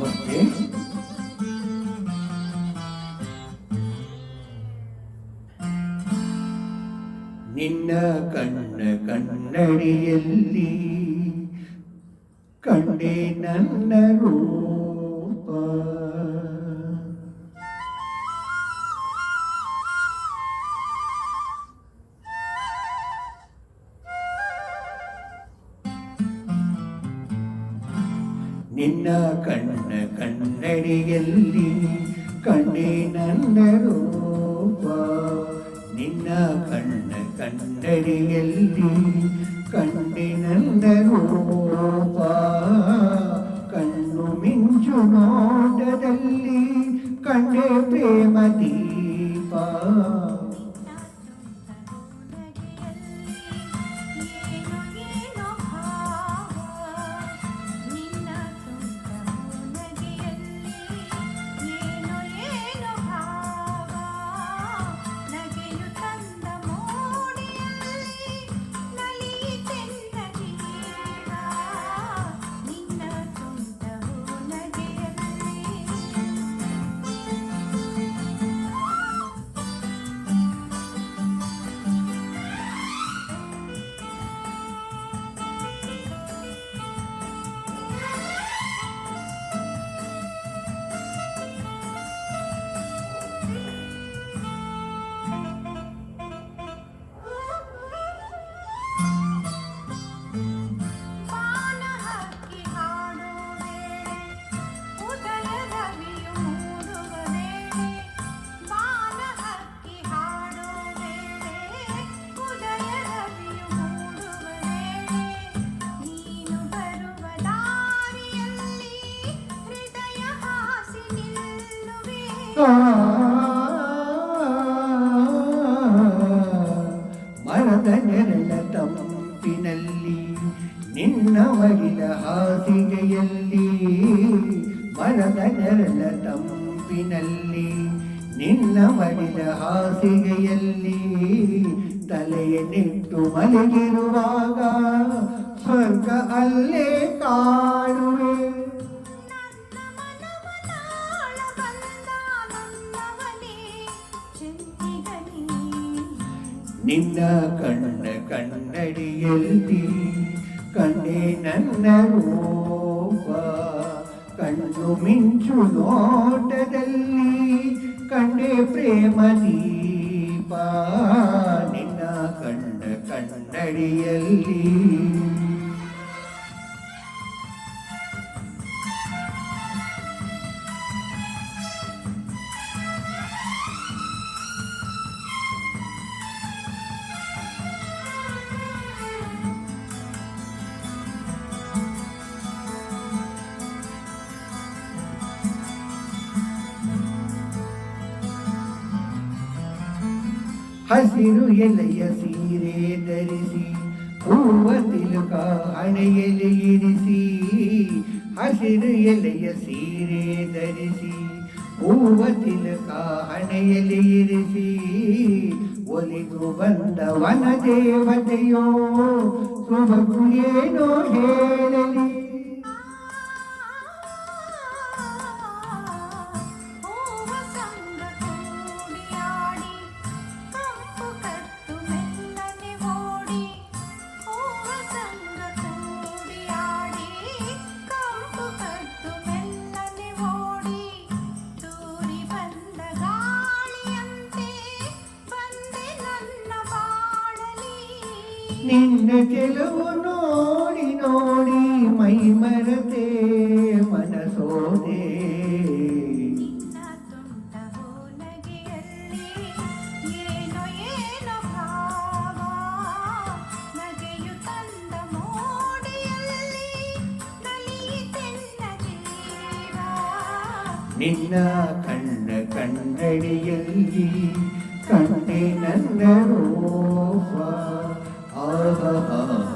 ನಮಸ್ತೆ ನಿನ್ನ ಕಣ್ಣ ಕನ್ನಡಿಯಲ್ಲಿ ಕಂಡೆ ನನ್ನ ರೂಪ. ನಿನ್ನ ಕಣ್ಣ ಕನ್ನಡಿಯಲ್ಲಿ ಕಣ್ಣೇ ನನ್ನ ರೂಪ. ನಿನ್ನ ಕಣ್ಣ ಕನ್ನಡಿಯಲ್ಲಿ ಕಂಡೆ ನನ್ನ ರೂಪ. ಕಣ್ಣು ಮಿಂಚು ನೋಟದಲ್ಲಿ ಕಂಡೆ ಪ್ರೇಮ ದೀಪ. ಮರದ ನೆರಳ ತಂಪಿನಲ್ಲಿ, ನಿನ್ನ ಮಡಿಲ ಹಾಸಿಗೆಯಲ್ಲಿ. ಮರದ ನೆರಳ ತಂಪಿನಲ್ಲಿ, ನಿನ್ನ ಮಡಿದ ಹಾಸಿಗೆಯಲ್ಲಿ. ತಲೆಯನ್ನಿಟ್ಟು ಮಲಗಿರುವಾಗ ಸ್ವರ್ಗ ಅಲ್ಲೇ ಕಾಣುವೆ ನಿನ್ನ ಕಣ್ಣ ಕನ್ನಡಿಯಲ್ಲಿ ಕಂಡೆ ನನ್ನ ರೂಪ. ಕಣ್ಣು ಮಿಂಚು ನೋಟದಲ್ಲಿ ಕಂಡೆ ಪ್ರೇಮ ದೀಪ. ನಿನ್ನ ಕಣ್ಣ ಕನ್ನಡಿಯಲ್ಲಿ ಹಸಿರು ಎಲೆಯ ಸೀರೆ ಧರಿಸಿ ಹೂವ ತಿಲುಕ ಹಣೆಯಲ್ಲಿ ಇರಿಸಿ, ಹಸಿರು ಎಲೆಯ ಸೀರೆ ಧರಿಸಿ ಹೂವ ತಿಲುಕ ಹಣೆಯಲ್ಲಿ ಇರಿಸಿ, ಒಲಿದು ಬಂದ ವನ ದೇವತೆಯೋ ಸುಮಕು ಏನೋ ಹೇಳಲಿ. ನಿನ್ನ ಕೆಲವು ನೋಡಿ ನೋಡಿ ಮೈ ಮರತೆ ಮನಸೋದೆ ನಿನ್ನ ತುಂಟ ನಗೆಯಲ್ಲಿ ಏನೋ ಏನೋ ಭಾವ ನಗೆಯು ತಂದ ಮೋಡಿಯಲ್ಲಿ ನಲಿಯಿತೆನ್ನ ಜೀವ ನಿನ್ನ ಕಣ್ಣ ಕನ್ನಡಿಯಲ್ಲಿ ಕಂಡೆ ನನ್ನ ರೂಪ ആ